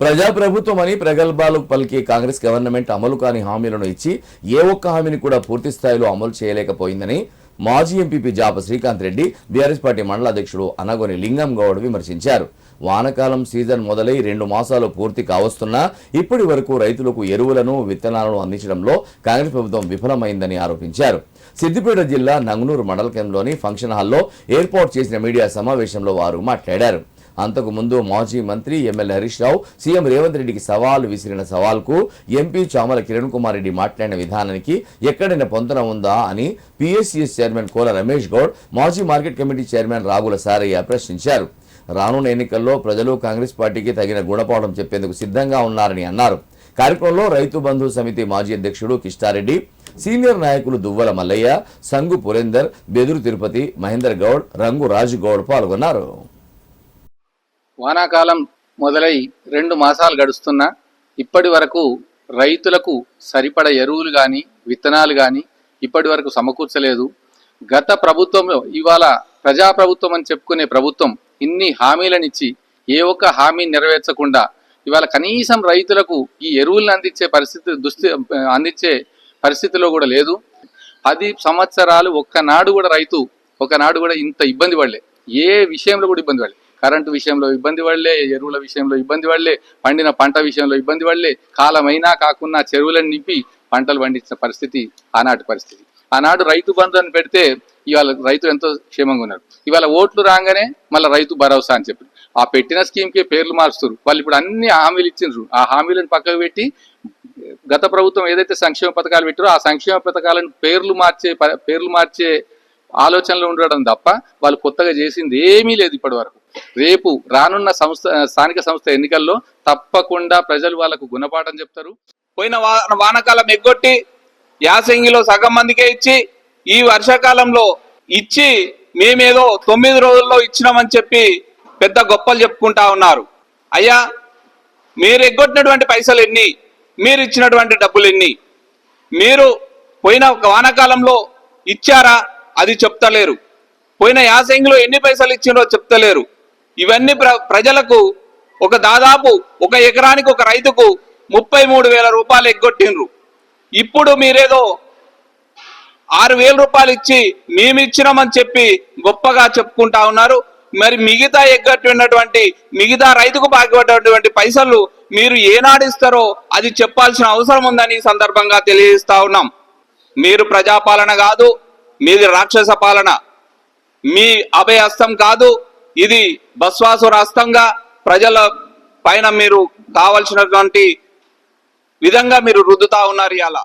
ప్రజాప్రభుత్వం అని ప్రగల్భాలు పలికే కాంగ్రెస్ గవర్నమెంట్ అమలు కాని హామీలను ఇచ్చి ఏ ఒక్క హామీని కూడా పూర్తి స్థాయిలో అమలు చేయలేకపోయిందని మాజీ MPP Japa Srikanth Reddy BRS party మండల అధ్యక్షుడు అనగోని లింగం గౌడ్ విమర్శించారు. వానకాలం సీజన్ మొదలై రెండు మాసాలు పూర్తి కావస్తున్నా ఇప్పటి వరకు రైతులకు ఎరువులను విత్తనాలను అందించడంలో కాంగ్రెస్ ప్రభుత్వం విఫలమైందని ఆరోపించారు. సిద్దిపేట జిల్లా నంగనూరు మండల కేంద్రంలోని ఫంక్షన్ హాల్లో ఏర్పాటు చేసిన మీడియా సమావేశంలో వారు మాట్లాడారు. అంతకు ముందు మాజీ మంత్రి ఎమ్మెల్యే హరీష్ రావు సీఎం రేవంత్ రెడ్డికి సవాల్ విసిరిన సవాల్కు ఎంపీ చామల కిరణ్ కుమార్ రెడ్డి మాట్లాడిన విధానానికి ఎక్కడైనా పొంతన ఉందా అని పిఎస్సిఎస్ చైర్మన్ కోల రమేష్ గౌడ్ మాజీ market committee chairman Ragula Saraiah ప్రశ్నించారు. రానున్న ఎన్నికల్లో ప్రజలు కాంగ్రెస్ పార్టీకి తగిన గుణపాఠం చెప్పేందుకు సిద్ధంగా ఉన్నారని అన్నారు. కార్యక్రమంలో రైతు బంధు సమితి మాజీ అధ్యక్షుడు కిష్టారెడ్డి సీనియర్ నాయకులు దువ్వల మల్లయ్య సంగు పురేందర్ బెదురు తిరుపతి మహేందర్ గౌడ్ రంగు రాజు గౌడ్ పాల్గొన్నారు. వానాకాలం మొదలై రెండు మాసాలు గడుస్తున్నా ఇప్పటి వరకు రైతులకు సరిపడ ఎరువులు కానీ విత్తనాలు కానీ ఇప్పటి వరకు సమకూర్చలేదు. గత ప్రభుత్వంలో ఇవాళ ప్రజాప్రభుత్వం అని చెప్పుకునే ప్రభుత్వం ఇన్ని హామీలనిచ్చి ఏ ఒక్క హామీ నెరవేర్చకుండా ఇవాళ కనీసం రైతులకు ఈ ఎరువులను అందించే పరిస్థితి దుస్థి అందించే పరిస్థితిలో కూడా లేదు. పది సంవత్సరాలు ఒక్కనాడు కూడా రైతు ఒకనాడు కూడా ఇంత ఇబ్బంది పడలే. ఏ విషయంలో కూడా ఇబ్బంది పడలే. కరెంటు విషయంలో ఇబ్బంది పడలే ఎరువుల విషయంలో ఇబ్బంది పడలే పండిన పంట విషయంలో ఇబ్బంది పడలే. కాలమైనా కాకుండా చెరువులను నింపి పంటలు పండించిన పరిస్థితి ఆనాటి పరిస్థితి. ఆనాడు రైతు బంధు అని పెడితే ఇవాళ రైతు ఎంతో క్షేమంగా ఉన్నారు ఇవాళ ఓట్లు రాగానే మళ్ళీ రైతు భరోసా అని చెప్పి ఆ పెట్టిన స్కీమ్కే పేర్లు మారుస్తారు వాళ్ళు ఇప్పుడు అన్ని హామీలు ఇచ్చిండ్రు. ఆ హామీలను పక్కకు పెట్టి గత ప్రభుత్వం ఏదైతే సంక్షేమ పథకాలు పెట్టారో ఆ సంక్షేమ పథకాలను పేర్లు మార్చే పేర్లు మార్చే ఆలోచనలు ఉండడం తప్ప వాళ్ళు కొత్తగా చేసింది ఏమీ లేదు ఇప్పటి వరకు రేపు రానున్న సంస్థ స్థానిక సంస్థ ఎన్నికల్లో తప్పకుండా ప్రజలు వాళ్ళకు గుణపాఠం చెప్తారు. పోయిన వానకాలం ఎగ్గొట్టి యాసంగిలో సగం మందికే ఇచ్చి ఈ వర్షాకాలంలో ఇచ్చి మేమేదో తొమ్మిది రోజుల్లో ఇచ్చినామని చెప్పి పెద్ద గొప్పలు చెప్పుకుంటా ఉన్నారు. అయ్యా మీరు ఎగ్గొట్టినటువంటి పైసలు ఎన్ని? మీరు ఇచ్చినటువంటి డబ్బులు ఎన్ని? మీరు పోయిన వానాకాలంలో ఇచ్చారా? అది చెప్తలేరు. పోయిన యాసంగిలో ఎన్ని పైసలు ఇచ్చిండ్రో చెప్తలేరు. ఇవన్నీ ప్ర ప్రజలకు ఒక దాదాపు ఒక ఎకరానికి ఒక రైతుకు ముప్పై మూడు వేల రూపాయలు ఎగ్గొట్టిండ్రు. ఇప్పుడు మీరేదో ఆరు వేల రూపాయలు ఇచ్చి మేము ఇచ్చినామని చెప్పి గొప్పగా చెప్పుకుంటా ఉన్నారు. మరి మిగతా ఎగ్గట్టినటువంటి మిగతా రైతుకు బాగిపడ్డటువంటి పైసలు మీరు ఏనాడిస్తారో అది చెప్పాల్సిన అవసరం ఉందని ఈ సందర్భంగా తెలియజేస్తా ఉన్నాం. మీరు ప్రజాపాలన కాదు మీది రాక్షస పాలన. మీ అభయహస్తం కాదు ఇది బస్వాసు రాష్ట్రంగా ప్రజల పైన మీరు కావలసినటువంటి విధంగా మీరు రుద్దుతా ఉన్నారు ఇలా